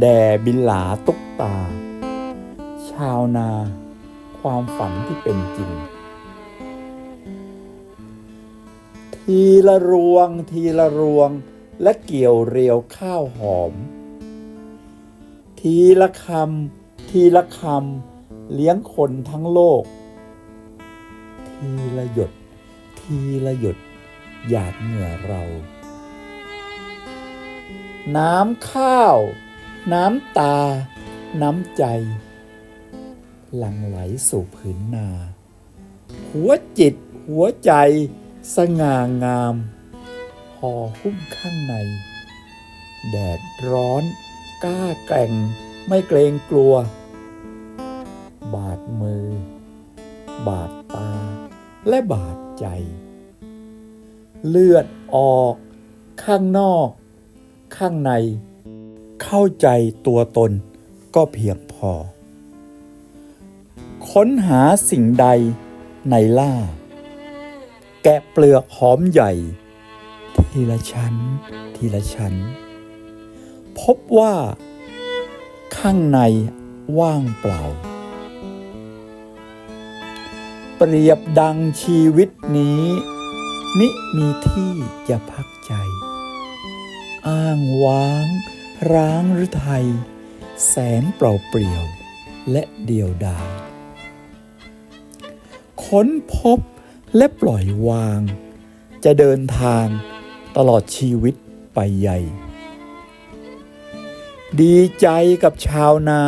แด่บินหลาตุกตา ชาวนา ความฝันที่เป็นจริง ทีละรวงทีละรวง และเกี่ยวเรียวข้าวหอม ทีละคำทีละคำเลี้ยงคนทั้งโลก ทีละหยด ทีละหยดหยาดเหงื่อเรา น้ำข้าว น้ำตา น้ำใจ หลั่งไหลสู่ผืนนา หัวจิตหัวใจ สง่างามห่อหุ้มข้างใน แดดร้อน กล้าแกร่ง ไม่เกรงกลัว บาดมือ บาดตา และบาดใจ เลือดออก ข้างนอก ข้างใน เข้าใจตัวตนก็เพียงพอ ค้นหาสิ่งใดในล่า แกะเปลือกหอมใหญ่ ทีละชั้น ทีละชั้น พบว่า ข้างในว่างเปล่า เปรียบดังชีวิตนี้ มิมีที่จะพักใจ อ้างว้าง ร้างหรือไทยแสนเปล่าเปลี่ยวและเดียวดายค้นพบและปล่อยวาง จะเดินทางตลอดชีวิตไปใหญ่ ดีใจกับชาวนา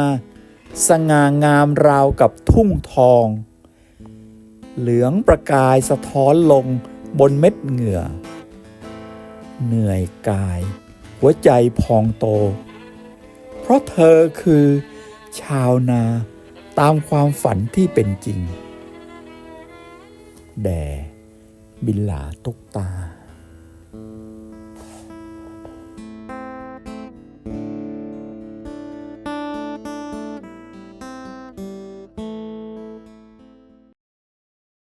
สง่างามราวกับทุ่งทอง เหลืองประกายสะท้อนลงบนเม็ดเหงื่อ เหนื่อยกาย หัวใจพองโต เพราะเธอคือชาวนาตามความฝันที่เป็นจริง แด่บิลลาตุกตา